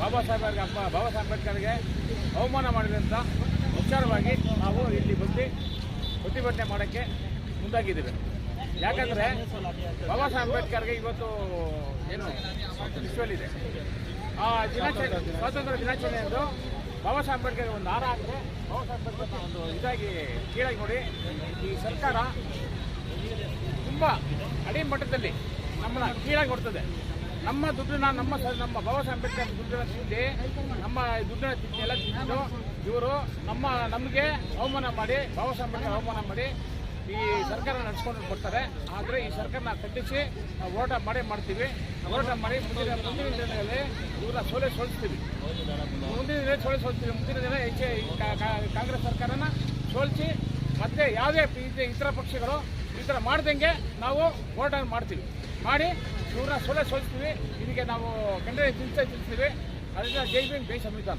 ಬಾಬಾ ಸಾಹೇಬ್ ಅಪ್ಪ, ಬಾಬಾ ಸಾಹೇಬ್ ಅಂಬೇಡ್ಕರ್ಗೆ ಅವಮಾನ ಮಾಡಿದಂಥ ವಿಚಾರವಾಗಿ ನಾವು ಇಲ್ಲಿ ಬಂದು ಪ್ರತಿಭಟನೆ ಮಾಡೋಕ್ಕೆ ಮುಂದಾಗಿದ್ದೀವಿ. ಯಾಕಂದರೆ ಬಾಬಾ ಸಾಹೇಬ್ ಅಂಬೇಡ್ಕರ್ಗೆ ಇವತ್ತು ಏನು ವಿಶ್ವಲಿದೆ ಆ ದಿನಾಚರಣೆ, ಸ್ವಾತಂತ್ರ್ಯ ದಿನಾಚರಣೆ ಎಂದು ಬಾಬಾ ಸಾಹೇಬ್ ಅಂಬೇಡ್ಕರ್ಗೆ ಒಂದು ಹಾರ ಹಾಕಿದ್ರೆ ಬಾಬಾ ಸಾಹೇಬ್ ಅಂಬೇಡ್ಕರ್ ಒಂದು ಇದಾಗಿ, ಕೀಳಾಗಿ ನೋಡಿ, ಈ ಸರ್ಕಾರ ತುಂಬ ಕಡಿಮೆ ಮಟ್ಟದಲ್ಲಿ ನಮ್ಮನ್ನ ಕೀಳಾಗಿ ಕೊಡ್ತದೆ ನಮ್ಮ ದುಡ್ಡನ್ನ ನಮ್ಮ ನಮ್ಮ ಬಾಬಾ ಸಾಹೇಬ್ ಅಂಬೇಡ್ಕರ್ ದುಡ್ಡನ್ನ ತಿಂದು ನಮ್ಮ ದುಡ್ಡನ್ನ ಎಲ್ಲ ತಿಂದು ಇವರು ನಮ್ಮ, ನಮಗೆ ಅವಮಾನ ಮಾಡಿ, ಬಾಬಾ ಸಾಹೇಬ್ ಅಂಬೇಡ್ಕರ್ ಅವಮಾನ ಮಾಡಿ ಈ ಸರ್ಕಾರ ನಡೆಸ್ಕೊಂಡು ಬರ್ತಾರೆ ಆದರೆ ಈ ಸರ್ಕಾರನ ಖಂಡಿಸಿ ನಾವು ಹೋರಾಟ ಮಾಡೇ ಮಾಡ್ತೀವಿ. ಹೋರಾಟ ಮಾಡಿ ಮುಂದಿನ ಮುಂದಿನ ದಿನಗಳಲ್ಲಿ ಇವರ ಸೋಲೆ ಸೋಲಿಸ್ತೀವಿ. ಮುಂದಿನ ದಿನ ಸೋಲೆ ಸೋಲ್ತೀವಿ ಮುಂದಿನ ದಿನ ಹೆಚ್ಚೆ ಕಾಂಗ್ರೆಸ್ ಸರ್ಕಾರನ ಸೋಲಿಸಿ ಮತ್ತೆ ಯಾವುದೇ ಇತರ ಪಕ್ಷಗಳು ಈ ಥರ ಮಾಡ್ದಂಗೆ ನಾವು ಹೋರಾಟ ಮಾಡ್ತೀವಿ. ಮಾಡಿ ಇವ್ರನ್ನ ಸೋಲೆ ಸೋಲಿಸ್ತೀವಿ. ಇದಕ್ಕೆ ನಾವು ಖಂಡನೆ ತಿಳಿಸ್ತಾ ತಿಳಿಸ್ತೀವಿ ಅದರಿಂದ ಜೈ ಭೀಮ್ ಜೈ ಸಂವಿಧಾನ.